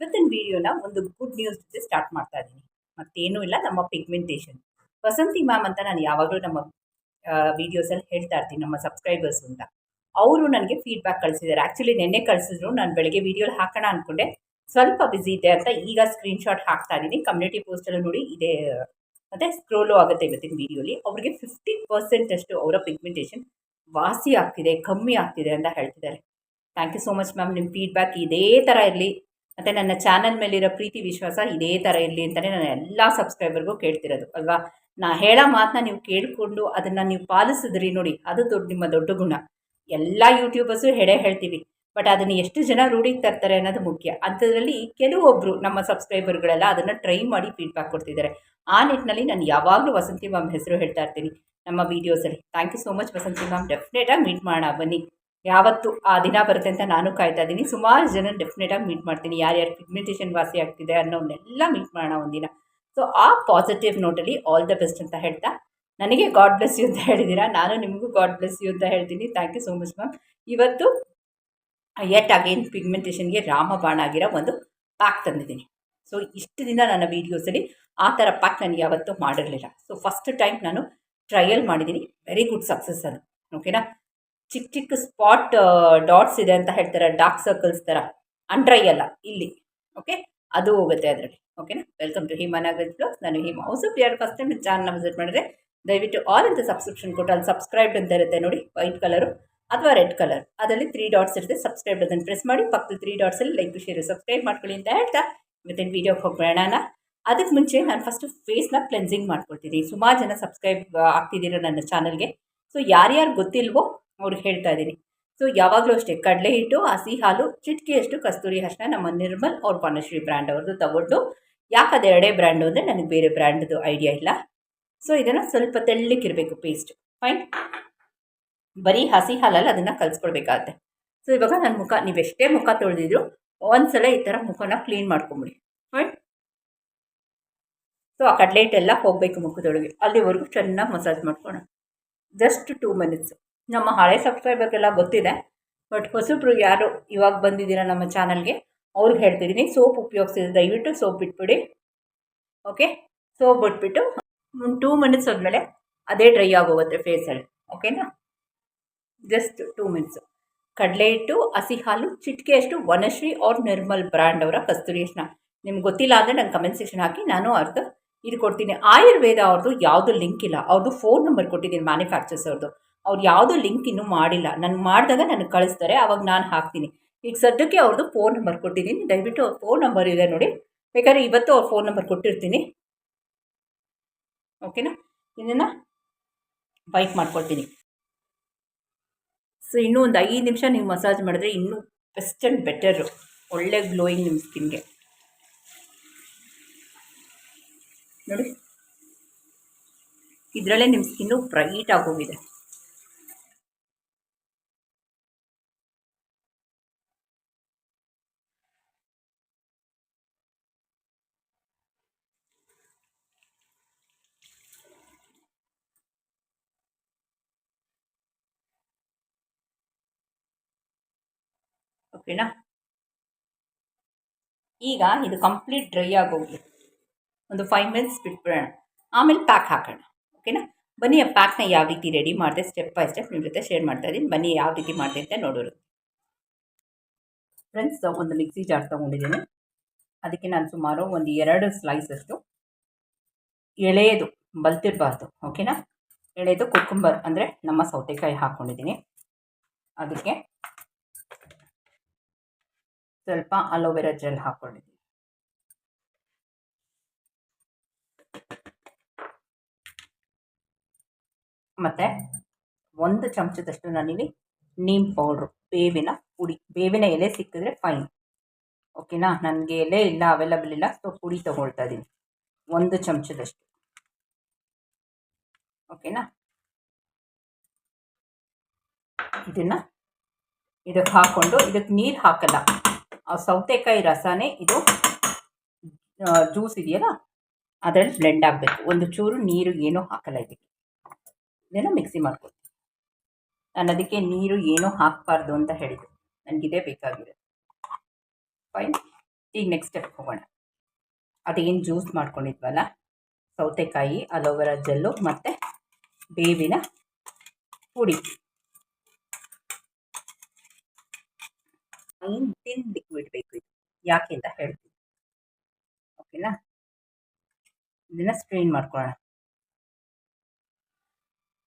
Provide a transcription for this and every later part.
ಇವತ್ತಿನ ವಿಡಿಯೋನ ಒಂದು ಗುಡ್ ನ್ಯೂಸ್ ಜೊತೆ ಸ್ಟಾರ್ಟ್ ಮಾಡ್ತಾ ಇದ್ದೀನಿ. ಮತ್ತೇನೂ ಇಲ್ಲ, ನಮ್ಮ ಪಿಗ್ಮೆಂಟೇಷನ್ ವಸಂತಿ ಮ್ಯಾಮ್ ಅಂತ ನಾನು ಯಾವಾಗಲೂ ನಮ್ಮ ವೀಡಿಯೋಸಲ್ಲಿ ಹೇಳ್ತಾ ಇರ್ತೀನಿ, ನಮ್ಮ ಸಬ್ಸ್ಕ್ರೈಬರ್ಸ್ ಅಂತ. ಅವರು ನನಗೆ ಫೀಡ್ಬ್ಯಾಕ್ ಕಳಿಸಿದ್ದಾರೆ ಆ್ಯಕ್ಚುಲಿ ನಿನ್ನೆ ಕಳಿಸಿದ್ರು, ನಾನು ಬೆಳಗ್ಗೆ ವೀಡಿಯೋಲಿ ಹಾಕೋಣ ಅಂದ್ಕೊಂಡೆ ಸ್ವಲ್ಪ ಬ್ಯುಸಿ ಇದೆ ಅಂತ ಈಗ ಸ್ಕ್ರೀನ್ಶಾಟ್ ಹಾಕ್ತಾ ಇದ್ದೀನಿ. ಕಮ್ಯುನಿಟಿ ಪೋಸ್ಟಲ್ಲಿ ನೋಡಿ ಇದೇ, ಮತ್ತು ಸ್ಕ್ರೋಲು ಆಗುತ್ತೆ ಇವತ್ತಿನ ವೀಡಿಯೋಲಿ ಅವ್ರಿಗೆ ಫಿಫ್ಟಿ ಪರ್ಸೆಂಟ್ ಅಷ್ಟು ಅವರ ಪಿಗ್ಮೆಂಟೇಷನ್ ವಾಸಿ ಆಗ್ತಿದೆ, ಕಮ್ಮಿ ಆಗ್ತಿದೆ ಅಂತ ಹೇಳ್ತಿದ್ದಾರೆ. Thank you so much ma'am ನಿಮ್ಮ ಫೀಡ್ಬ್ಯಾಕ್ ಇದೇ ಥರ ಇರಲಿ. ಮತ್ತು ನನ್ನ ಚಾನಲ್ ಮೇಲಿರೋ ಪ್ರೀತಿ ವಿಶ್ವಾಸ ಇದೇ ಥರ ಇರಲಿ ಅಂತಲೇ ನಾನು ಎಲ್ಲ ಸಬ್ಸ್ಕ್ರೈಬರ್ಗೂ ಕೇಳ್ತಿರೋದು, ಅಲ್ವಾ? ನಾ ಹೇಳೋ ಮಾತನ್ನ ನೀವು ಕೇಳಿಕೊಂಡು ಅದನ್ನು ನೀವು ಪಾಲಿಸಿದ್ರಿ ನೋಡಿ, ಅದು ದೊಡ್ಡ ನಿಮ್ಮ ದೊಡ್ಡ ಗುಣ. ಎಲ್ಲ ಯೂಟ್ಯೂಬರ್ಸು ಹೇಳೇ ಹೇಳ್ತೀವಿ, ಬಟ್ ಅದನ್ನು ಎಷ್ಟು ಜನ ರೂಢಿಗೆ ತರ್ತಾರೆ ಅನ್ನೋದು ಮುಖ್ಯ. ಅಂಥದ್ರಲ್ಲಿ ಕೆಲವೊಬ್ಬರು ನಮ್ಮ ಸಬ್ಸ್ಕ್ರೈಬರ್ಗಳೆಲ್ಲ ಅದನ್ನು ಟ್ರೈ ಮಾಡಿ ಫೀಡ್ಬ್ಯಾಕ್ ಕೊಡ್ತಿದ್ದಾರೆ. ಆ ನಿಟ್ಟಿನಲ್ಲಿ ನಾನು ಯಾವಾಗಲೂ ವಸಂತಿ ಮ್ಯಾಮ್ ಹೆಸರು ಹೇಳ್ತಾ ಇರ್ತೀನಿ ನಮ್ಮ ವೀಡಿಯೋಸಲ್ಲಿ thank you so much Vasanthi ma'am. ಡೆಫಿನೆಟಾಗಿ meet ಮಾಡೋಣ ಬನ್ನಿ. ಯಾವತ್ತು ಆ ದಿನ ಬರುತ್ತೆ ಅಂತ ನಾನು ಕಾಯ್ತಾ ಇದ್ದೀನಿ. ಸುಮಾರು ಜನ ಡೆಫಿನೆಟಾಗಿ ಮೀಟ್ ಮಾಡ್ತೀನಿ. ಯಾರ್ಯಾರು ಪಿಗ್ಮೆಂಟೇಷನ್ ವಾಸಿ ಆಗ್ತಿದೆ ಅನ್ನೋನ್ನೆಲ್ಲ ಮೀಟ್ ಮಾಡೋಣ ಒಂದಿನ. ಸೊ ಆ ಪಾಸಿಟಿವ್ ನೋಟಲ್ಲಿ ಆಲ್ ದ ಬೆಸ್ಟ್ ಅಂತ ಹೇಳ್ತಾ ನನಗೆ ಗಾಡ್ ಬ್ಲೆಸ್ ಯು ಅಂತ ಹೇಳಿದ್ದೀರಾ? ನಾನು ನಿಮಗೂ ಗಾಡ್ ಬ್ಲೆಸ್ ಯು ಅಂತ ಹೇಳ್ತೀನಿ. Thank you so much ma'am ಇವತ್ತು ಎಟ್ ಅಗೇನ್ ಪಿಗ್ಮೆಂಟೇಷನ್ಗೆ ರಾಮಬಾಣ ಆಗಿರೋ ಒಂದು ಪ್ಯಾಕ್ ತಂದಿದ್ದೀನಿ. ಸೊ ಇಷ್ಟು ದಿನ ನನ್ನ ವೀಡಿಯೋಸಲ್ಲಿ ಆ ಥರ ಪ್ಯಾಕ್ ನಾನು ಯಾವತ್ತೂ ಮಾಡಿರಲಿಲ್ಲ. ಸೊ ಫಸ್ಟ್ ಟೈಮ್ ನಾನು ಟ್ರಯಲ್ ಮಾಡಿದ್ದೀನಿ. ವೆರಿ ಗುಡ್ ಸಕ್ಸಸ್ ಅದು. ಓಕೆನಾ ಚಿಕ್ಕ ಚಿಕ್ಕ ಸ್ಪಾಟ್ ಡಾಟ್ಸ್ ಇದೆ ಅಂತ ಹೇಳ್ತಾರೆ ಡಾರ್ಕ್ ಸರ್ಕಲ್ಸ್ ಥರ ಅಂಡ್ರೈ ಅಲ್ಲ, ಇಲ್ಲಿ. ಓಕೆ ಅದು ಹೋಗುತ್ತೆ ಅದರಲ್ಲಿ. ಓಕೆನಾ welcome to Hima Nagaraj blogs ನಾನು ಹಿಮಾ ಆಫ್ ಯಾರು ಫಸ್ಟ್ ಟೈಮ್ ಚಾನಲ್ನ ವಿಸಿಟ್ ಮಾಡಿದ್ರೆ, ದಯವಿಟ್ಟು ಆಲ್ ಅಂತ ಸಬ್ಸ್ಕ್ರಿಪ್ಷನ್ ಕೊಟ್ಟು, ಅಲ್ಲಿ ಸಬ್ಸ್ಕ್ರೈಬ್ಡ್ ಅಂತ ಇರುತ್ತೆ ನೋಡಿ ವೈಟ್ ಕಲರು ಅಥವಾ ರೆಡ್ ಕಲರ್ ಅದರಲ್ಲಿ ತ್ರೀ ಡಾಟ್ಸ್ ಇರುತ್ತೆ. ಸಬ್ಸ್ಕ್ರೈಬ್ ಅದನ್ನು ಪ್ರೆಸ್ ಮಾಡಿ, ಪಕ್ಕದ ತ್ರೀ ಡಾಟ್ಸಲ್ಲಿ ಲೈಕ್ ಶೇರ್ ಸಬ್ಸ್ಕ್ರೈಬ್ ಮಾಡ್ಕೊಳ್ಳಿ ಅಂತ ಹೇಳ್ತಾ ಇವತ್ತಿನ ವೀಡಿಯೋಗೆ ಹೋಗೋಣ ಅದಕ್ಕೆ ಮುಂಚೆ ನಾನು ಫಸ್ಟು ಫೇಸ್ನ ಕ್ಲೆನ್ಸಿಂಗ್ ಮಾಡ್ಕೊಳ್ತೀನಿ. ಸುಮಾರು ಜನ ಸಬ್ಸ್ಕ್ರೈಬ್ ಆಗ್ತಿದ್ದೀರ ನನ್ನ ಚಾನಲ್ಗೆ ಸೊ ಯಾರ್ಯಾರು ಗೊತ್ತಿಲ್ವೋ ಅವ್ರಿಗೆ ಹೇಳ್ತಾ ಇದ್ದೀನಿ. ಸೊ ಯಾವಾಗಲೂ ಅಷ್ಟೇ ಕಡಲೆ ಹಿಟ್ಟು, ಹಸಿ ಹಾಲು, ಚಿಟಿಕೆಯಷ್ಟು ಕಸ್ತೂರಿ ಅರಿಶಿನ ನಮ್ಮ ನಿರ್ಮಲ್ ಅವ್ರ ಪನಶ್ರೀ ಬ್ರ್ಯಾಂಡ್ ಅವ್ರದ್ದು ತಗೊಂಡು. ಯಾಕೆ ಅದು ಎರಡೇ ಬ್ರ್ಯಾಂಡು ಅಂದರೆ ನನಗೆ ಬೇರೆ ಬ್ರ್ಯಾಂಡ್ದು ಐಡಿಯಾ ಇಲ್ಲ. ಸೊ ಇದನ್ನು ಸ್ವಲ್ಪ ತೆಳ್ಳಕ್ಕಿರಬೇಕು ಪೇಸ್ಟ್ ಫೈನ್ ಬರೀ ಹಸಿ ಹಾಲಲ್ಲಿ ಅದನ್ನು ಕಲಿಸ್ಕೊಡ್ಬೇಕಾಗತ್ತೆ. ಸೊ ಇವಾಗ ನನ್ನ ಮುಖ, ನೀವೆಷ್ಟೇ ಮುಖ ತೊಳೆದಿದ್ರು ಒಂದ್ಸಲ ಈ ಥರ ಮುಖನ ಕ್ಲೀನ್ ಮಾಡ್ಕೊಂಬಿಡಿ. ಫೈನ್ ಸೊ ಆ ಕಡಲೆ ಹಿಟ್ಟೆಲ್ಲ ಹೋಗಬೇಕು ಮುಖದೊಳಗೆ. ಅಲ್ಲಿವರೆಗೂ ಚೆನ್ನಾಗಿ ಮಸಾಜ್ ಮಾಡ್ಕೋಣ ಜಸ್ಟ್ ಟೂ ಮಿನಿಟ್ಸ್ ನಮ್ಮ ಹಳೆ ಸಬ್ಸ್ಕ್ರೈಬರ್ಗೆಲ್ಲ ಗೊತ್ತಿದೆ, ಬಟ್ ಹೊಸಬ್ರು ಯಾರು ಇವಾಗ ಬಂದಿದ್ದೀರಾ ನಮ್ಮ ಚಾನಲ್ಗೆ, ಅವ್ರಿಗೆ ಹೇಳ್ತಿದ್ದೀನಿ. ಸೋಪ್ ಉಪಯೋಗಿಸಿದ್ರೆ ದಯವಿಟ್ಟು ಸೋಪ್ ಬಿಟ್ಬಿಡಿ ಓಕೆ? ಸೋಪ್ ಬಿಟ್ಬಿಟ್ಟು ಒಂದು ಟೂ ಮಿನಿಟ್ಸ್ ಹೋದ್ಮೇಲೆ ಅದೇ ಡ್ರೈ ಆಗೋಗುತ್ತೆ ಫೇಸಲ್ಲಿ ಓಕೆನಾ ಜಸ್ಟ್ ಟೂ ಮಿನಿಟ್ಸು ಕಡಲೆ ಹಿಟ್ಟು, ಹಸಿ ಹಾಲು ಚಿಟಿಕೆಯಷ್ಟು ವನಶ್ರೀ ಅವ್ರ ನಿರ್ಮಲ್ ಬ್ರ್ಯಾಂಡ್ ಅವರ ಕಸ್ತೂರಿ ನಿಮ್ಗೆ ಗೊತ್ತಿಲ್ಲ ಅಂದರೆ ನಂಗೆ ಕಮೆಂಟ್ ಸೆಕ್ಷನ್ ಹಾಕಿ, ನಾನು ಅರ್ಧ ಇದು ಕೊಡ್ತೀನಿ. ಆಯುರ್ವೇದ ಅವ್ರದ್ದು ಯಾವುದು ಲಿಂಕ್ ಇಲ್ಲ. ಅವ್ರದ್ದು ಫೋನ್ ನಂಬರ್ ಕೊಟ್ಟಿದ್ದೀನಿ ಮ್ಯಾನುಫ್ಯಾಕ್ಚರ್ಸ್ ಅವ್ರದ್ದು ಅವ್ರು ಯಾವುದೂ ಲಿಂಕ್ ಇನ್ನೂ ಮಾಡಿಲ್ಲ. ನಾನು ಮಾಡಿದಾಗ ನನಗೆ ಕಳಿಸ್ತಾರೆ ಆವಾಗ ನಾನು ಹಾಕ್ತೀನಿ. ಈಗ ಸದ್ಯಕ್ಕೆ ಅವ್ರದ್ದು ಫೋನ್ ನಂಬರ್ ಕೊಟ್ಟಿದ್ದೀನಿ. ದಯವಿಟ್ಟು ಫೋನ್ ನಂಬರ್ ಇದೆ ನೋಡಿ. ಬೇಕಾದ್ರೆ ಇವತ್ತು ಅವ್ರ ಫೋನ್ ನಂಬರ್ ಕೊಟ್ಟಿರ್ತೀನಿ. ಓಕೆನಾ ಇದನ್ನು ಬೈಕ್ ಮಾಡ್ಕೊಳ್ತೀನಿ. ಸೊ ಇನ್ನೂ ಒಂದು ಐದು ನಿಮಿಷ ನೀವು ಮಸಾಜ್ ಮಾಡಿದ್ರೆ ಇನ್ನೂ ಬೆಸ್ಟ್ ಆ್ಯಂಡ್ ಬೆಟರು ಒಳ್ಳೆ ಗ್ಲೋಯಿಂಗ್ ನಿಮ್ಮ ಸ್ಕಿನ್ಗೆ ನೋಡಿ. ಇದರಲ್ಲೇ ನಿಮ್ಮ ಸ್ಕಿನ್ನು ಬ್ರೈಟ್ ಆಗೋಗಿದೆ ಓಕೆನಾ? ಈಗ ಇದು ಕಂಪ್ಲೀಟ್ ಡ್ರೈ ಆಗೋಗಿ ಒಂದು ಫೈವ್ ಮಿನಿಟ್ಸ್ ಬಿಟ್ಬಿಡೋಣ. ಆಮೇಲೆ ಪ್ಯಾಕ್ ಹಾಕೋಣ. ಓಕೆನಾ? ಬನ್ನಿ, ಆ ಪ್ಯಾಕ್ನ ಯಾವ ರೀತಿ ರೆಡಿ ಮಾಡಿದೆ ಸ್ಟೆಪ್ ಬೈ ಸ್ಟೆಪ್ ನಿಮ್ಮ ಜೊತೆ ಶೇರ್ ಮಾಡ್ತಾ ಇದ್ದೀನಿ. ಬನ್ನಿ, ಯಾವ ರೀತಿ ಮಾಡಿದೆ ಅಂತ ನೋಡೋರು. ಫ್ರೆಂಡ್ಸ್ ಒಂದು ಮಿಕ್ಸಿ ಜಾರ್ ತೊಗೊಂಡಿದ್ದೀನಿ. ಅದಕ್ಕೆ ನಾನು ಸುಮಾರು ಒಂದು ಎರಡು ಸ್ಲೈಸಷ್ಟು ಎಳೆಯದು ಬಲ್ತಿರಬಾರ್ದು. ಓಕೆನಾ? ಎಳೆಯದು ಕುಕ್ಕುಂಬರ್ ಅಂದರೆ ನಮ್ಮ ಸೌತೆಕಾಯಿ ಹಾಕ್ಕೊಂಡಿದ್ದೀನಿ ಅದಕ್ಕೆ ಸ್ವಲ್ಪ ಅಲೋವೆರಾ ಜೆಲ್ ಹಾಕೊಂಡಿದ್ದೀನಿ ಮತ್ತು ಒಂದು ಚಮಚದಷ್ಟು ನಾನಿಲ್ಲಿ ನೀಮ್ ಪೌಡ್ರು, ಬೇವಿನ ಪುಡಿ, ಬೇವಿನ ಎಲೆ ಸಿಕ್ಕಿದ್ರೆ ಫೈನ್ ಓಕೆನಾ ನನಗೆ ಎಲೆ ಇಲ್ಲ ಅವೈಲಬಲ್ ಇಲ್ಲ ಸೊ ಪುಡಿ ತೊಗೊಳ್ತಾ ಇದ್ದೀನಿ ಒಂದು ಚಮಚದಷ್ಟು. ಓಕೆನಾ ಇದನ್ನು ಇದಕ್ಕೆ ಹಾಕ್ಕೊಂಡು ಇದಕ್ಕೆ ನೀರು ಹಾಕಲ್ಲ. ಸೌತೆಕಾಯಿ ರಸನೇ ಇದು ಜ್ಯೂಸ್ ಇದೆಯಲ್ಲ, ಅದರಲ್ಲಿ ಬ್ಲೆಂಡ್ ಆಗಬೇಕು. ಒಂದು ಚೂರು ನೀರು ಏನೂ ಹಾಕಲ್ಲ ಇದಕ್ಕೆ. ಇದನ್ನು ಮಿಕ್ಸಿ ಮಾಡ್ಕೊಳ್ತೀನಿ. ನಾನು ಅದಕ್ಕೆ ನೀರು ಏನೂ ಹಾಕಬಾರ್ದು ಅಂತ ಹೇಳಿದ್ದು. ನನಗಿದೇ ಬೇಕಾಗಿದೆ ಫೈನ್ ಈಗ ನೆಕ್ಸ್ಟ್ ಸ್ಟೆಪ್ ಹೋಗೋಣ. ಅದೇನು ಜ್ಯೂಸ್ ಮಾಡ್ಕೊಂಡಿದ್ವಲ್ಲ? ಸೌತೆಕಾಯಿ, ಅಲೋವೆರಾ ಜೆಲ್ಲು ಮತ್ತು ಬೇವಿನ ಪುಡಿ. ಫೈನ್ ತಿನ್ ಲಿಕ್ವಿಡ್ ಬೇಕು ಇದು. ಯಾಕೆ ಅಂತ ಹೇಳ್ತೀನಿ. ಓಕೆನಾ ಇದನ್ನು ಸ್ಟ್ರೈನ್ ಮಾಡ್ಕೊಳ್ಳೋಣ.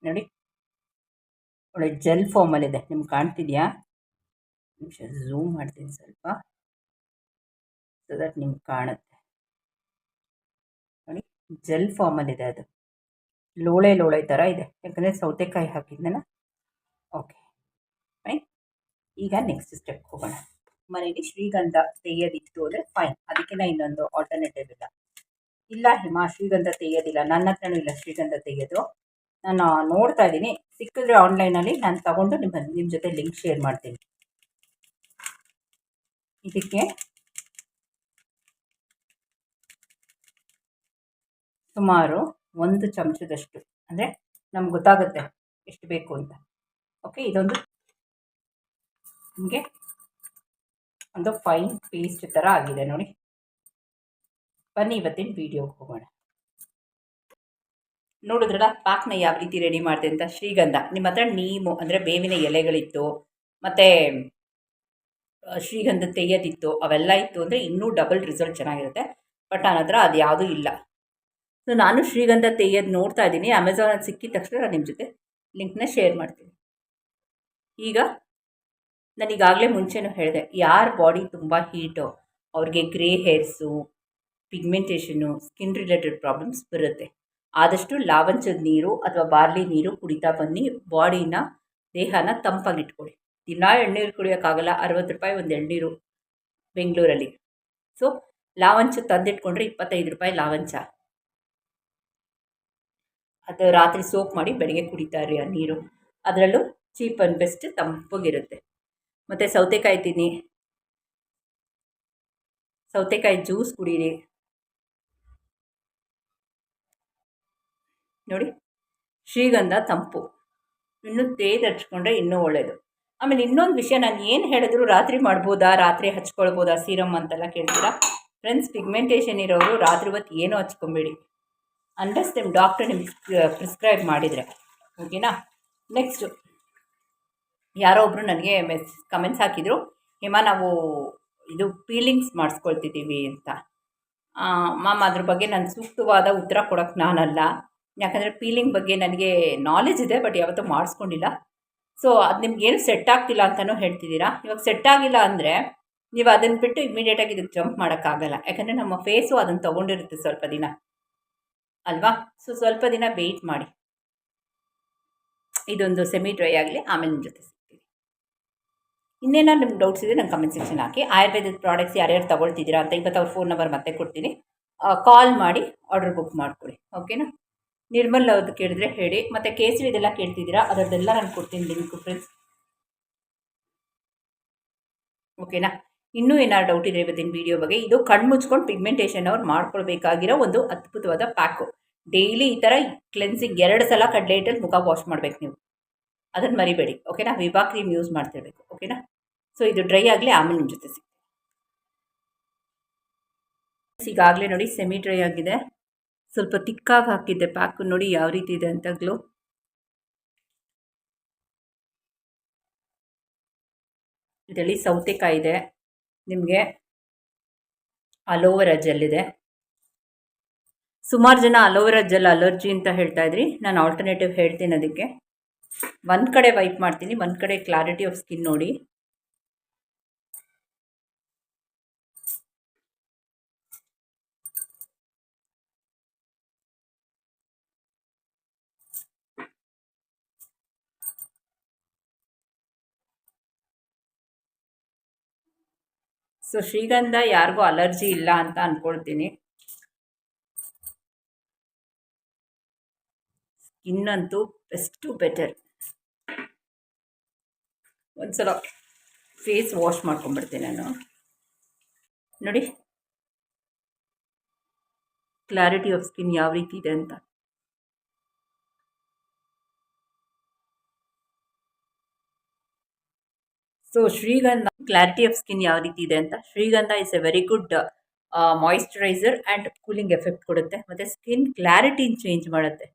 ನೋಡಿ. ಒಳ್ಳೆ ಜೆಲ್ ಫಾರ್ಮಲ್ಲಿದೆ ನಿಮ್ಗೆ ಕಾಣ್ತಿದೆಯಾ? ನಿಮಿಷ ಝೂಮ್ ಮಾಡ್ತೀನಿ ಸ್ವಲ್ಪ. ಸೊ ದಟ್ ನಿಮ್ಗೆ ಕಾಣುತ್ತೆ. ನೋಡಿ ಜೆಲ್ ಫಾರ್ಮಲ್ಲಿದೆ ಅದು. ಲೋಳೆ ಲೋಳೆ ಥರ ಇದೆ. ಯಾಕಂದರೆ ಸೌತೆಕಾಯಿ ಹಾಕಿದ್ನಲ್ಲ? ಓಕೆ ಈಗ ನೆಕ್ಸ್ಟ್ ಸ್ಟೆಪ್ ಹೋಗೋಣ. ಮನೇಲಿ ಶ್ರೀಗಂಧ ತೆಗೆಯೋದಿತ್ತು ಅಂದರೆ ಫೈನ್ ಅದಕ್ಕಿಂತ ಇನ್ನೊಂದು ಆಲ್ಟರ್ನೇಟಿವ್ ಇಲ್ಲ. ಇಲ್ಲ ಹಿಮ, ಶ್ರೀಗಂಧ ತೆಗೆಯೋದಿಲ್ಲ ನನ್ನ ಹತ್ರನೂ ಇಲ್ಲ ಶ್ರೀಗಂಧ ತೆಗೆಯೋದು ನಾನು ನೋಡ್ತಾ ಇದ್ದೀನಿ. ಸಿಕ್ಕಿದ್ರೆ ಆನ್ಲೈನಲ್ಲಿ ನಾನು ತಗೊಂಡು ನಿಮ್ಮ ನಿಮ್ಮ ಜೊತೆ ಲಿಂಕ್ ಶೇರ್ ಮಾಡ್ತೀನಿ. ಇದಕ್ಕೆ ಸುಮಾರು ಒಂದು ಚಮಚದಷ್ಟು, ಅಂದರೆ ನಮ್ಗೆ ಗೊತ್ತಾಗುತ್ತೆ ಎಷ್ಟು ಬೇಕು ಅಂತ. ಓಕೆ ಇದೊಂದು ನಿಮಗೆ? ಒಂದು ಫೈನ್ ಪೇಸ್ಟ್ ಥರ ಆಗಿದೆ ನೋಡಿ. ಬನ್ನಿ ಇವತ್ತಿನ ವೀಡಿಯೋಗೆ ಹೋಗೋಣ. ನೋಡಿದ್ರಲ್ಲ, ಪಾಕ್ನ ಯಾವ ರೀತಿ ರೆಡಿ ಮಾಡಿದೆ ಅಂತ? ಶ್ರೀಗಂಧ. ನಿಮ್ಮ ಹತ್ರ ನೀಮು, ಅಂದರೆ ಬೇವಿನ ಎಲೆಗಳಿತ್ತು, ಮತ್ತು ಶ್ರೀಗಂಧ ತೆಗೆಯೋದಿತ್ತು ಅವೆಲ್ಲ ಇತ್ತು ಅಂದರೆ ಇನ್ನೂ ಡಬಲ್ ರಿಸಲ್ಟ್ ಚೆನ್ನಾಗಿರುತ್ತೆ. ಬಟ್ ನನ್ನ ಹತ್ರ ಅದು ಯಾವುದೂ ಇಲ್ಲ. ಸೊ ನಾನು ಶ್ರೀಗಂಧ ತೆಗೆಯೋದು ನೋಡ್ತಾ ಇದ್ದೀನಿ. ಅಮೆಝಾನಲ್ಲಿ ಸಿಕ್ಕಿದ ತಕ್ಷಣ ನಾನು ನಿಮ್ಮ ಜೊತೆ ಲಿಂಕ್ನ ಶೇರ್ ಮಾಡ್ತೀನಿ. ಈಗ ನಾನೀಗಾಗಲೇ ಮುಂಚೆನೂ ಹೇಳಿದೆ, ಯಾರ ಬಾಡಿ ತುಂಬ ಹೀಟು ಅವ್ರಿಗೆ grey hairs pigmentation skin related problems ಬರುತ್ತೆ. ಆದಷ್ಟು ಲಾವಂಚದ ನೀರು ಅಥವಾ ಬಾರ್ಲಿ ನೀರು ಕುಡಿತಾ ಬನ್ನಿ ಬಾಡಿನ ದೇಹನ ತಂಪಾಗಿಟ್ಕೊಳ್ಳಿ ದಿನ ಎಳ್ನೀರು ಕುಡಿಯೋಕ್ಕಾಗಲ್ಲ, ಅರವತ್ತು ರೂಪಾಯಿ ಒಂದು ಎಳ್ನೀರು ಬೆಂಗಳೂರಲ್ಲಿ. ಸೊ ಲಾವಂಚ ತಂದಿಟ್ಕೊಂಡ್ರೆ ಇಪ್ಪತ್ತೈದು ರೂಪಾಯಿ ಲಾವಂಚ. ಅದು ರಾತ್ರಿ ಸೋಪ್ ಮಾಡಿ ಬೆಳಗ್ಗೆ ಕುಡಿತಾರೆ ಆ ನೀರು. ಅದರಲ್ಲೂ ಚೀಪ್ ಆ್ಯಂಡ್ ಬೆಸ್ಟ್ ತಂಪಗಿರುತ್ತೆ. ಮತ್ತು ಸೌತೆಕಾಯಿ ತಿನ್ನಿ. ಸೌತೆಕಾಯಿ ಜ್ಯೂಸ್ ಕುಡೀರಿ. ನೋಡಿ, ಶ್ರೀಗಂಧ ತಂಪು. ಇನ್ನೂ ತೇದು ಹಚ್ಕೊಂಡ್ರೆ ಇನ್ನೂ ಒಳ್ಳೆಯದು ಆಮೇಲೆ ಇನ್ನೊಂದು ವಿಷಯ ನಾನು ಏನು ಹೇಳಿದ್ರು ರಾತ್ರಿ ಮಾಡ್ಬೋದಾ, ರಾತ್ರಿ ಹಚ್ಕೊಳ್ಬೋದಾ ಸೀರಮ್ ಅಂತೆಲ್ಲ ಕೇಳ್ತೀರಾ? ಫ್ರೆಂಡ್ಸ್ ಪಿಗ್ಮೆಂಟೇಷನ್ ಇರೋರು ರಾತ್ರಿ ಹೊತ್ತು ಏನೂ ಹಚ್ಕೊಂಬೇಡಿ. ನಿಮ್ಮ ಡಾಕ್ಟರ್ ನಿಮ್ಗೆ ಪ್ರಿಸ್ಕ್ರೈಬ್ ಮಾಡಿದರೆ. ಓಕೆನಾ ನೆಕ್ಸ್ಟು ಯಾರೋ ಒಬ್ಬರು ನನಗೆ ಮೆಸ್ ಕಮೆಂಟ್ಸ್ ಹಾಕಿದರು, ಹೇಮ, ನಾವು ಇದು ಪೀಲಿಂಗ್ಸ್ ಮಾಡಿಸ್ಕೊಳ್ತಿದ್ದೀವಿ ಅಂತ. ಮ್ಯಾಮ್, ಅದ್ರ ಬಗ್ಗೆ ನಾನು ಸೂಕ್ತವಾದ ಉತ್ತರ ಕೊಡೋಕ್ಕೆ ನಾನಲ್ಲ. ಯಾಕಂದರೆ ಪೀಲಿಂಗ್ ಬಗ್ಗೆ ನನಗೆ ನಾಲೆಜ್ ಇದೆ ಬಟ್ ಯಾವತ್ತೂ ಮಾಡಿಸ್ಕೊಂಡಿಲ್ಲ. ಸೊ ಅದು ನಿಮ್ಗೇನು ಸೆಟ್ ಆಗ್ತಿಲ್ಲ ಅಂತಲೂ ಹೇಳ್ತಿದ್ದೀರಾ? ಇವಾಗ ಸೆಟ್ ಆಗಿಲ್ಲ ಅಂದರೆ ನೀವು ಅದನ್ನು ಬಿಟ್ಟು ಇಮಿಡಿಯೇಟಾಗಿ ಇದಕ್ಕೆ ಜಂಪ್ ಮಾಡೋಕ್ಕಾಗಲ್ಲ. ಯಾಕಂದರೆ ನಮ್ಮ ಫೇಸು ಅದನ್ನು ತೊಗೊಂಡಿರುತ್ತೆ ಸ್ವಲ್ಪ ದಿನ. ಅಲ್ವಾ? ಸೊ ಸ್ವಲ್ಪ ದಿನ ವೆಯ್ಟ್ ಮಾಡಿ. ಇದೊಂದು ಸೆಮಿ ಡ್ರೈ ಆಗಲಿ, ಆಮೇಲೆ ನಿಮ್ಮ ಜೊತೆ ಇನ್ನೇನಾದ್ರು ನಿಮ್ಗೆ ಡೌಟ್ಸ್ ಇದೆ ನಂಗೆ ಕಮೆಂಟ್ ಸೆಕ್ಷನ್ ಹಾಕಿ. ಆಯುರ್ವೇದದ ಪ್ರಾಡಕ್ಟ್ಸ್ ಯಾರ್ಯಾರು ತೊಗೊಳ್ತಿದ್ದೀರಾ ಅಂತ ಇವತ್ತು ಅವ್ರ ಫೋನ್ ನಂಬರ್ ಮತ್ತೆ ಕೊಡ್ತೀನಿ. ಕಾಲ್ ಮಾಡಿ ಆರ್ಡರ್ ಬುಕ್ ಮಾಡಿಕೊಡಿ. ಓಕೆನಾ ನಿರ್ಮಲ್ ಅವ್ರದ್ದು ಕೇಳಿದ್ರೆ ಹೇಳಿ. ಮತ್ತು ಕೇಸರಿ ಇದೆಲ್ಲ ಕೇಳ್ತಿದ್ದೀರಾ? ಅದರದ್ದೆಲ್ಲ ನಾನು ಕೊಡ್ತೀನಿ ಲಿಂಕ್ ಫ್ರೆಂಡ್ಸ್ ಓಕೆನಾ ಇನ್ನೂ ಏನಾದ್ರು ಡೌಟ್ ಇದ್ರೆ ಇವತ್ತಿನ ವೀಡಿಯೋ ಬಗ್ಗೆ. ಇದು ಕಣ್ಣು ಮುಚ್ಕೊಂಡು ಪಿಗ್ಮೆಂಟೇಷನ್ ಅವ್ರು ಮಾಡ್ಕೊಳ್ಬೇಕಾಗಿರೋ ಒಂದು ಅದ್ಭುತವಾದ ಪ್ಯಾಕು ಡೈಲಿ ಈ ಥರ ಕ್ಲೆನ್ಸಿಂಗ್ ಎರಡು ಸಲ ಕಡಲೆ ಹಿಟ್ಟಲ್ಲಿ ಮುಖ ವಾಶ್ ಮಾಡಬೇಕು ನೀವು. ಅದನ್ನು ಮರಿಬೇಡಿ. ಓಕೆನಾ ವಿಭಾ ಕ್ರೀಮ್ ಯೂಸ್ ಮಾಡ್ತಿರ್ಬೇಕು. ಓಕೆನಾ ಸೊ ಇದು ಡ್ರೈ ಆಗಲಿ ಆಮೇಲೆ ನಿಮ್ಮ ಜೊತೆ ಸಿಗ್ತೀನಿ. ಈಗಾಗಲೇ ನೋಡಿ ಸೆಮಿ ಡ್ರೈ ಆಗಿದೆ. ಸ್ವಲ್ಪ ತಿಕ್ಕಾಗಿ ಹಾಕಿದ್ದೆ ಪ್ಯಾಕು ನೋಡಿ ಯಾವ ರೀತಿ ಇದೆ ಅಂತ ಗ್ಲೋ ಇದರಲ್ಲಿ ಸೌತೆಕಾಯಿ ಇದೆ. ನಿಮಗೆ ಅಲೋವೆರಾ ಜೆಲ್ ಇದೆ. ಸುಮಾರು ಜನ ಅಲೋವೆರಾ ಜೆಲ್ ಅಲರ್ಜಿ ಅಂತ ಹೇಳ್ತಾ ಇದ್ರಿ. ನಾನು ಆಲ್ಟರ್ನೇಟಿವ್ ಹೇಳ್ತೀನಿ ಅದಕ್ಕೆ. ಒಂದು ಕಡೆ ವೈಪ್ ಮಾಡ್ತೀನಿ, ಒಂದು ಕಡೆ ಕ್ಲಾರಿಟಿ ಆಫ್ ಸ್ಕಿನ್ ನೋಡಿ. ಸೊ ಶ್ರೀಗಂಧ ಯಾರಿಗೂ ಅಲರ್ಜಿ ಇಲ್ಲ ಅಂತ ಅಂದ್ಕೊಳ್ತೀನಿ ಸ್ಕಿನ್ನಂತೂ ಟು ಬೆಟರ್ ಒಂದ್ಸಲ ಫೇಸ್ ವಾಶ್ ಮಾಡ್ಕೊಂಡ್ಬಿಡ್ತೀನಿ ನಾನು. ನೋಡಿ. ಕ್ಲಾರಿಟಿ ಆಫ್ ಸ್ಕಿನ್ ಯಾವ ರೀತಿ ಇದೆ ಅಂತ. ಸೊ ಶ್ರೀಗಂಧ ಕ್ಲಾರಿಟಿ ಆಫ್ ಸ್ಕಿನ್ ಯಾವ ರೀತಿ ಇದೆ ಅಂತ? ಶ್ರೀಗಂಧ is a very good moisturiser and cooling effect ಕೊಡುತ್ತೆ. ಮತ್ತು ಸ್ಕಿನ್ ಕ್ಲಾರಿಟಿನ ಚೇಂಜ್ ಮಾಡುತ್ತೆ.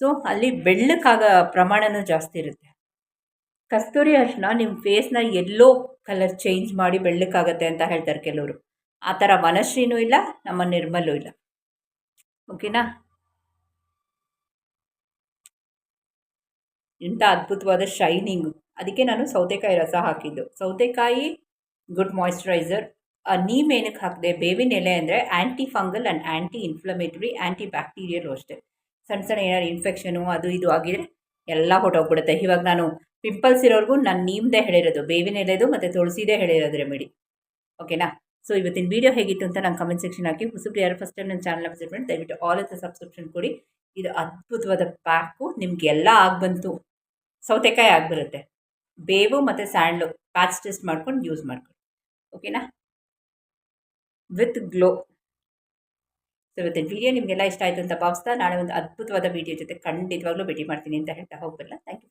ಸೊ ಅಲ್ಲಿ ಬೆಳ್ಳಕ್ಕಾಗ ಪ್ರಮಾಣನೂ ಜಾಸ್ತಿ ಇರುತ್ತೆ. ಕಸ್ತೂರಿ ಅರ್ಶನ ನಿಮ್ಮ ಫೇಸ್ನ ಎಲ್ಲೋ ಕಲರ್ ಚೇಂಜ್ ಮಾಡಿ ಬೆಳ್ಳಕ್ಕಾಗತ್ತೆ ಅಂತ ಹೇಳ್ತಾರೆ ಕೆಲವರು. ಆ ಥರ ವನಶ್ರೀನೂ ಇಲ್ಲ, ನಮ್ಮ ನಿರ್ಮಲೂ ಇಲ್ಲ. ಓಕೆನಾ ಇಂಥ ಅದ್ಭುತವಾದ ಶೈನಿಂಗು ಅದಕ್ಕೆ ನಾನು ಸೌತೆಕಾಯಿ ರಸ ಹಾಕಿದ್ದು. ಸೌತೆಕಾಯಿ ಗುಡ್ ಮಾಯಿಶ್ಚರೈಸರ್ ನೀಮ್ ಏನಕ್ಕೆ ಹಾಕಿದೆ? ಬೇವಿನ ಎಲೆ ಅಂದರೆ anti fungal and anti inflammatory anti bacterial ಅಷ್ಟೇ. ಸಣ್ಣ ಸಣ್ಣ ಏನಾದ್ರು ಇನ್ಫೆಕ್ಷನು ಅದು ಇದು ಆಗಿದ್ರೆ ಎಲ್ಲ ಹೊಟ್ಟೋಗ್ಬಿಡುತ್ತೆ ಇವಾಗ ನಾನು ಪಿಂಪಲ್ಸ್ ಇರೋರ್ಗೂ ನಾನು ನೀಮ್ದೇ ಹೇಳಿರೋದು. ಬೇವಿನ ಎಲೆದು ಮತ್ತು ತುಳಸಿದೇ ಹೇಳಿರೋದು ರೆಮಿಡಿ ಓಕೆನಾ ಸೊ ಇವತ್ತಿನ ವೀಡಿಯೋ ಹೇಗಿತ್ತು ಅಂತ ನಾನು ಕಮೆಂಟ್ ಸೆಕ್ಷನ್ ಹಾಕಿ. ಹೊಸಬ್ರು ಯಾರು ಫಸ್ಟ್ ಟೈಮ್ ನನ್ನ ಚಾನಲ್ ವಿಸಿಟ್ ಮಾಡಿ, ದಯವಿಟ್ಟು ಆಲ್ ದ ಸಬ್ಸ್ಕ್ರಿಪ್ಷನ್ ಕೊಡಿ. ಇದು ಅದ್ಭುತವಾದ ಪ್ಯಾಕು ನಿಮಗೆಲ್ಲ ಆಗ್ಬಂತು. ಸೌತೆಕಾಯಿ ಆಗಿಬರುತ್ತೆ ಬೇವು ಮತ್ತು ಸ್ಯಾಂಡ್ಲು ಪ್ಯಾಚ್ ಟೆಸ್ಟ್ ಮಾಡ್ಕೊಂಡು ಯೂಸ್ ಮಾಡ್ಕೊಳ್ಳಿ. ಓಕೆನಾ ವಿತ್ ಗ್ಲೋ ಸೊ ಇವತ್ತಿನ ವಿಡಿಯೋ ನಿಮಗೆಲ್ಲ ಇಷ್ಟ ಆಯಿತು ಅಂತ ಭಾವಿಸ್ತಾ ನಾಳೆ ಒಂದು ಅದ್ಭುತವಾದ ವಿಡಿಯೋ ಜೊತೆ ಖಂಡಿತವಾಗ್ಲೂ ಭೇಟಿ ಮಾಡ್ತೀನಿ ಅಂತ ಹೇಳ್ತಾ ಹೋಗಲ್ಲ ಥ್ಯಾಂಕ್ ಯು